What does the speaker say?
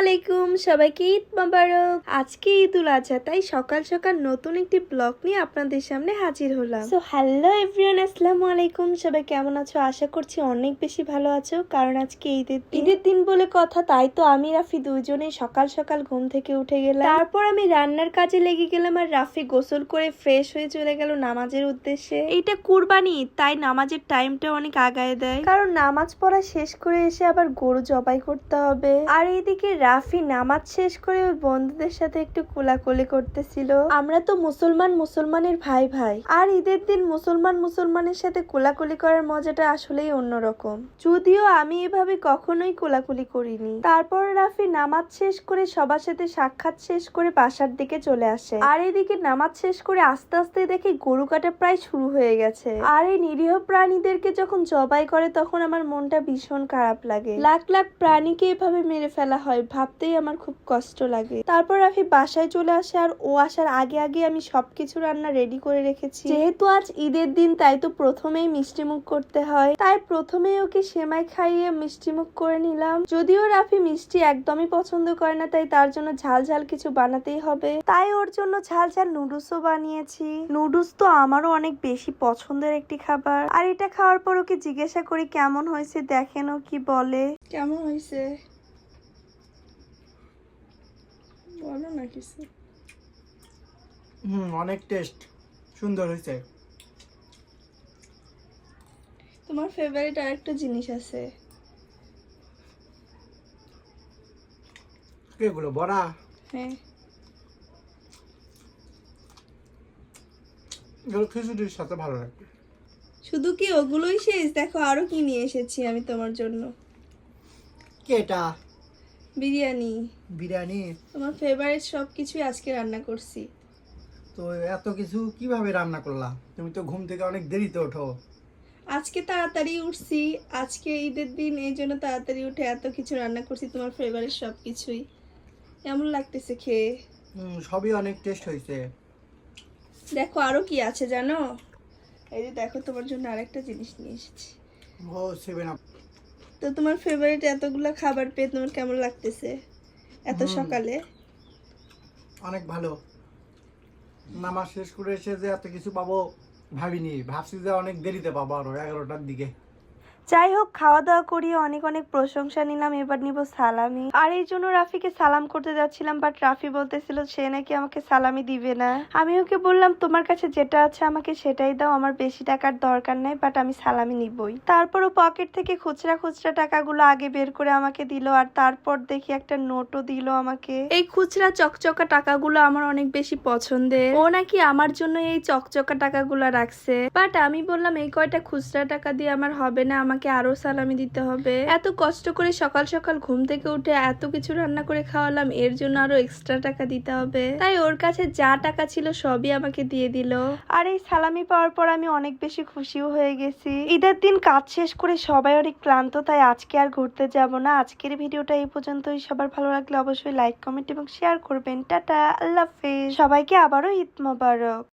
আলাইকুম সবাইকে ঈদ মোবারক। আজকে ঈদ উল আজহা তাই সকাল সকাল নতুন একটি ব্লগ নিয়ে আপনাদের সামনে হাজির হলাম। সো হ্যালো এভরিওয়ান আসসালামু আলাইকুম। সবাই কেমন আছো? আশা করছি অনেক বেশি ভালো আছো কারণ আজকে ঈদের দিন। ঈদের দিন বলে কথা তাই তো আমি রাফি দুইজনেই সকাল সকাল ঘুম থেকে উঠে গেলাম। তারপর আমি রান্নার কাজে লেগে গেলাম আর রাফি গোসল করে ফ্রেশ হয়ে চলে গেল নামাজের উদ্দেশ্যে। এইটা কুরবানি তাই নামাজের টাইমটা অনেক আগায় দেয়। কারণ নামাজ পড়া শেষ করে এসে আবার গরু জবাই করতে হবে। আর এইদিকে রাফি নামাজ শেষ করে ওর বন্ধুদের সাথে একটু কোলাকুলি করতেছিল। আমরা তো মুসলমান মুসলমানের ভাই ভাই। আর ঈদের দিন মুসলমান মুসলমানের সাথে কোলাকুলি করার মজাটা আসলেই অন্যরকম। যদিও আমি এভাবে কখনোই কোলাকুলি করিনি। তারপর রাফি নামাজ শেষ করে সবার সাথে সাক্ষাৎ শেষ করে বাসার দিকে চলে আসে। আর এদিকে নামাজ শেষ করে আস্তে আস্তে দেখি গরু কাটা প্রায় শুরু হয়ে গেছে। আর এই নিরীহ প্রাণীদেরকে যখন জবাই করে তখন আমার মনটা ভীষণ খারাপ লাগে। লাখ লাখ প্রাণীকে এভাবে মেরে ফেলা হয় ভাবতেই আমার খুব কষ্ট লাগে। তারপর রাফি বাসায় চলে আসে আর ও আসার আগে আগে আমি সবকিছু রান্না রেডি করে রেখেছি। যেহেতু আজ ঈদের দিন, তাই তো প্রথমেই মিষ্টি মুখ করতে হয়। তাই প্রথমেই ওকে সেমাই খাইয়ে মিষ্টি মুখ করে নিলাম। যদিও রাফি মিষ্টি একদমই পছন্দ করে না, তাই তার জন্য ঝাল ঝাল কিছু বানাতেই হবে। তাই ওর জন্য ঝাল ঝাল নুডলসও বানিয়েছি। নুডলস তো আমারও অনেক বেশি পছন্দের একটি খাবার। আর এটা খাওয়ার পর ওকে জিজ্ঞাসা করি, কেমন হয়েছে? দেখেন ও কি বলে? কেমন হয়েছে? বলো না কিছু হুম অনেক টেস্ট সুন্দর হয়েছে। তোমার ফেভারিট আরেকটা জিনিস আছে। এগুলো বড়া? হ্যাঁ। এগুলো খিচুড়ির সাথে ভালো লাগবে। শুধু কি ওগুলোই শেষ? দেখো আরও কি নিয়ে এসেছি আমি তোমার জন্য। কি এটা বিরিয়ানি। বিরিয়ানি? তোমার ফেভারিট সব কিছুই আজকে রান্না করছি। তো এত কিছু কীভাবে রান্না করলা? তুমি তো ঘুম থেকে অনেক দেরিতে ওঠো। আজকে তাড়াতাড়ি উঠছি। আজকে ঈদের দিন এই জন্য তাড়াতাড়ি উঠে এত কিছু রান্না করছি তোমার ফেভারিট সব কিছুই কেমন লাগতেছে খেয়ে? হুম সবই অনেক টেস্ট হয়েছে। দেখো আরও কি আছে জানো? এই যে দেখো তোমার জন্য আরেকটা জিনিস নিয়ে এসেছি। ও সেভেন আপ তো তোমার ফেভারিট এতগুলো খাবার পেয়ে তোমার কেমন লাগতেছে? এত সকালে? অনেক ভালো। নামাজ শেষ করে এসে যে এত কিছু পাবো ভাবিনি। ভাবছি যে অনেক দেরিতে পাবো আরও এগারোটার দিকে। যাই হোক খাওয়া দাওয়া করিয়ে অনেক অনেক প্রশংসা নিলাম, এবার নিব সালামি। আর এই জন্য রাফিকে সালাম করতে যাচ্ছিলাম বাট রাফি বলতেছিল, সে নাকি আমাকে সালামি দিবে না। আমি ওকে বললাম, তোমার কাছে যেটা আছে আমাকে সেটাই দাও, আমার বেশি টাকার দরকার নেই বাট আমি সালামি নিবই। তারপর ও পকেট থেকে খুচরা খুচরা টাকাগুলো আগে বের করে আমাকে দিল, আর তারপর দেখি একটা নোটও দিল আমাকে। এই খুচরা চকচকা টাকাগুলো আমার অনেক বেশি পছন্দের। ও নাকি আমার জন্য এই চকচকা টাকাগুলো রাখছে। বাট আমি বললাম, এই কয়টা খুচরা টাকা দিয়ে আমার হবে না, আমাকে আরও সালামি দিতে হবে। এত কষ্ট করে সকাল সকাল ঘুম থেকে উঠে এত কিছু রান্না করে খাওয়ালাম, এর জন্য আরও এক্সট্রা টাকা দিতে হবে। তাই ওর কাছে যা টাকা ছিল সবই আমাকে দিয়ে দিল। আর এই সালামি পাওয়ার পর আমি অনেক বেশি খুশিও হয়ে গেছি। ঈদের দিন কাজ শেষ করে সবাই অনেক ক্লান্ত, তাই আজকে আর ঘুরতে যাব না। আজকের ভিডিওটা এই পর্যন্তই। সবার ভালো লাগলে অবশ্যই লাইক কমেন্ট এবং শেয়ার করবেন। টাটা, আল্লাহ হাফেজ। সবাইকে আবারও ঈদ মোবারক।